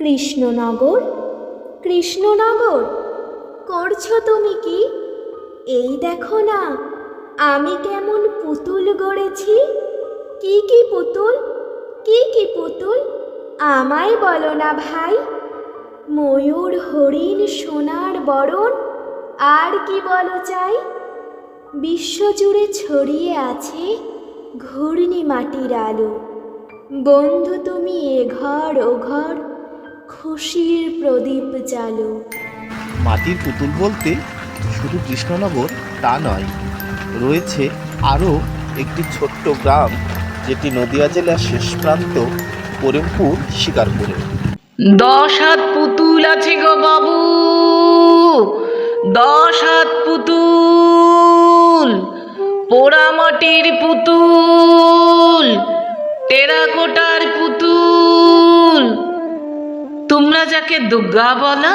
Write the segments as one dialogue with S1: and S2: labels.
S1: কৃষ্ণনগর? কৃষ্ণনগর? করছ তুমি কি? এই দেখো না, আমি কেমন পুতুল গড়েছি। কি কি পুতুল? কি কি পুতুল? আমায় বলো না ভাই। ময়ূর, হরিণ, সোনার বরণ, আর কি বলো চাই? বিশ্বজুড়ে ছড়িয়ে আছে ঘূর্ণি মাটির আলো। বন্ধু তুমি এ ঘর, ও ঘর খুশির প্রদীপ জালো
S2: মাটির পুতুল বলতে শুধু কৃষ্ণনগর তা নয় রয়েছে আরও একটি ছোট্ট গ্রাম যেটি নদিয়া জেলার শেষ প্রান্ত করিমপুর শিকারপুরে।
S3: দশ হাত পুতুল আছে গো বাবু। দশ হাত পুতুল পোড়া মাটির পুতুল টেরাকোটার পুতুল। তোমরা যাকে দুর্গা বলা,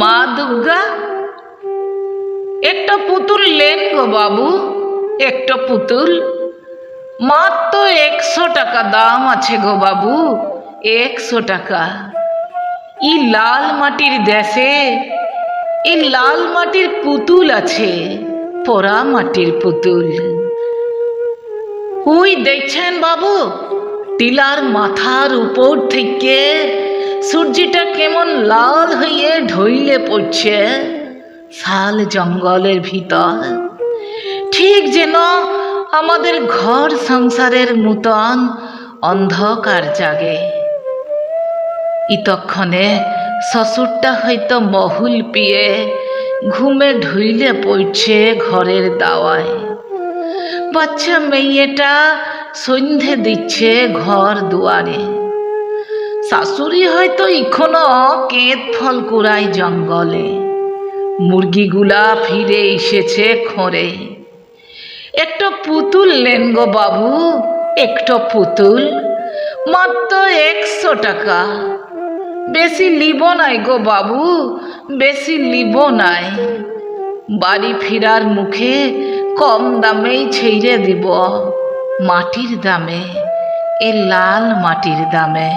S3: মা দুর্গা, একটা পুতুল লেন গো বাবু, একটা পুতুল। মাত্র একশো টাকা দাম আছে গো বাবু, একশো টাকা। ই লাল মাটির দেশে, এই লাল মাটির পুতুল আছে পোড়া মাটির পুতুল। ওই দেখছেন বাবু টিলার মাথার উপর থেকে সূর্যটা কেমন লাল হয়ে ঢইলে পড়ছে শাল জঙ্গলের ভিতর। ঠিক যেন আমাদের ঘর সংসারের মতন অন্ধকার জাগে। ইতক্ষণে শ্বশুরটা হয়তো মহুল পিয়ে ঘুমে ঢুইলে পড়ছে ঘরের দাওয়ায়। বাচ্চা মেয়েটা সন্ধে দিচ্ছে ঘর দুয়ারে। শাশুড়ি হয়তো এখনও কেঁত ফল কুড়াই জঙ্গলে। মুরগিগুলা ফিরে এসেছে খোঁড়ে। একটা পুতুল নেন গো বাবু, একটা পুতুল মাত্র একশো টাকা। বেশি লিব নাই গো বাবু, বেশি লিব নাই। বাড়ি ফিরার মুখে কম দামেই ছেড়ে দিব, মাটির দামে, এ লাল মাটির দামে।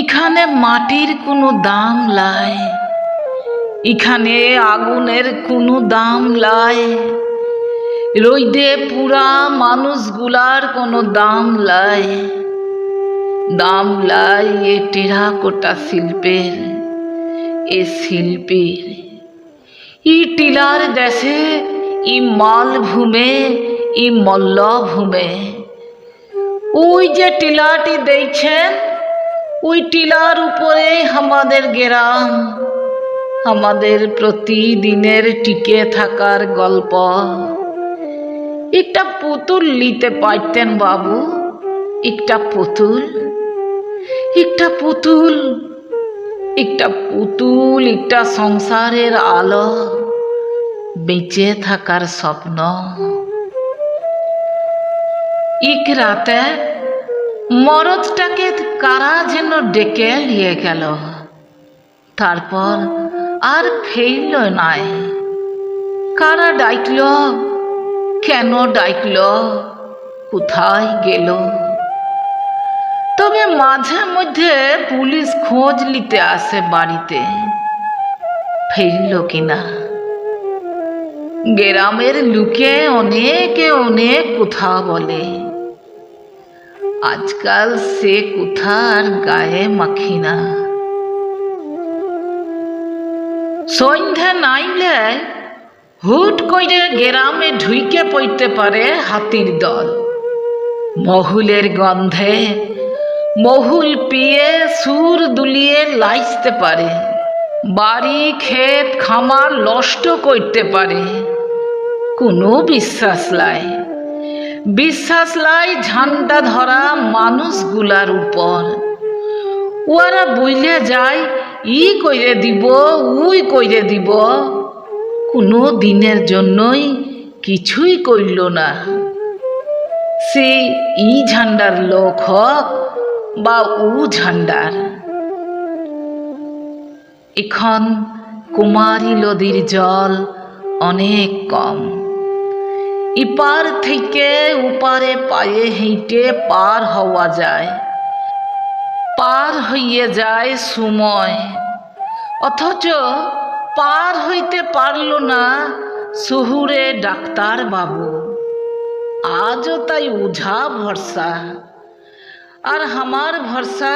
S3: এখানে মাটির কোনো দাম লাই এখানে আগুনের কোনো দাম লাই রইদে পুরা মানুষগুলার কোনো দাম লাই দাম লাই এ টেরাকোটা শিল্পের, এ শিল্পীর। ই টিলার দেশে, ই মালভূমে, ই মল্লভূমে। ওই যে টিলাটি দেখছেন ওই টিলার উপরে আমাদের গ্রাম, আমাদের প্রতিদিনের টিকে থাকার গল্প। একটা পুতুল নিতে পারতেন বাবু, একটা পুতুল একটা পুতুল একটা পুতুল, একটা সংসারের আলো, বেঁচে থাকার স্বপ্ন। এক রাতে মরদটাকে কারা যেন ডেকে নিয়ে গেল। তারপর আর ফেরল নাই। কারা ডাকল? কেন ডাকল? কোথায় গেল? তবে মাঝে মধ্যে পুলিশ খোঁজ নিতে আসে বাড়িতে। ফিরল কিনা? গ্রামের লোকে অনেকে অনেক কথা বলে। আজকাল সে কোথার গায়ে মাখি না সন্ধ্যা নাইলে হুট করে গ্রামে ঢুইকে পড়তে পারে হাতির দল। মহুলের গন্ধে মহুল পিয়ে সুর দুলিয়ে লাইসতে পারে। বাড়ি ক্ষেত খামার নষ্ট করতে পারে। কোনো বিশ্বাস লাই বিশ্বাস লাই ঝান্ডা ধরা মানুষগুলার উপর। ওরা বইলে যায়, ই কইরে দিব, উই কইরে দিব। কোনো দিনের জন্যই কিছুই কইল না। সে ই ঝান্ডার লোক হোক বা উ ঝান্ডার। এখন কুমারী নদীর জল অনেক কম। ইপার থেকে উপারে পায়ে হেঁটে পার হওয়া যায়। পার হইয়ে যায় সময়। অথচ পার হইতে পারল না শহুরে ডাক্তার বাবু। আজও তাই উঝা ভরসা। আর আমার ভরসা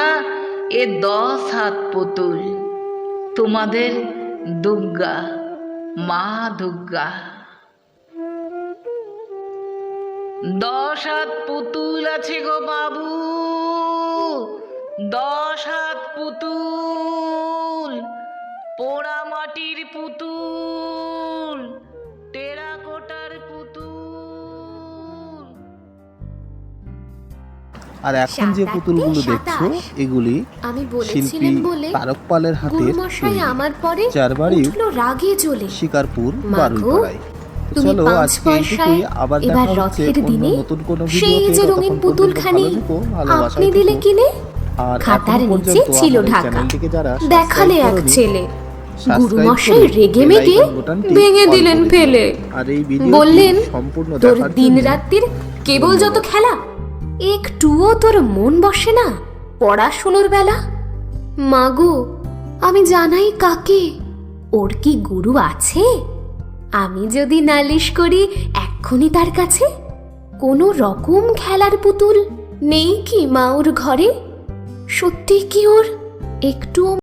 S3: এ দশ হাত পুতুল। তোমাদের দুর্গা, মা দুর্গা। দশ হাত পুতুল আছে গো বাবু। দশ হাত পুতুল পোড়া মাটির পুতুল টেরাকোটার পুতুল।
S2: আর এখন যে পুতুলগুলো দেখছ এগুলি
S1: আমি বলেছিলেন বলে
S2: তারক পালের হাতের
S1: আমার পরে
S2: যার বাড়ি
S1: উঠল রাগে জ্বলে।
S2: শিকারপুর বারুইপাড়ায়।
S1: তুমি পাঁচ পয়সায় এবার রথের দিনে সেই যে রঙিন পুতুলখানি আপনি দিলে কিনে? খাতার নিচে ছিল ঢাকা। দেখালে এক ছেলে। গুরুমশাই রেগে মেগে ভেঙে দিলেন ফেলে। বললেন তোর দিন রাত্রির কেবল যত খেলা একটুও তোর মন বসে না পড়াশুনোর বেলা? মাগো আমি জানাই কাকে? ওর কি গুরু আছে? আমি যদি নালিশ করি, এক্ষুনি তার কাছে? কোনো রকম খেলার পুতুল নেই কি মা ওর ঘরে? সত্যি কি ওর একটুও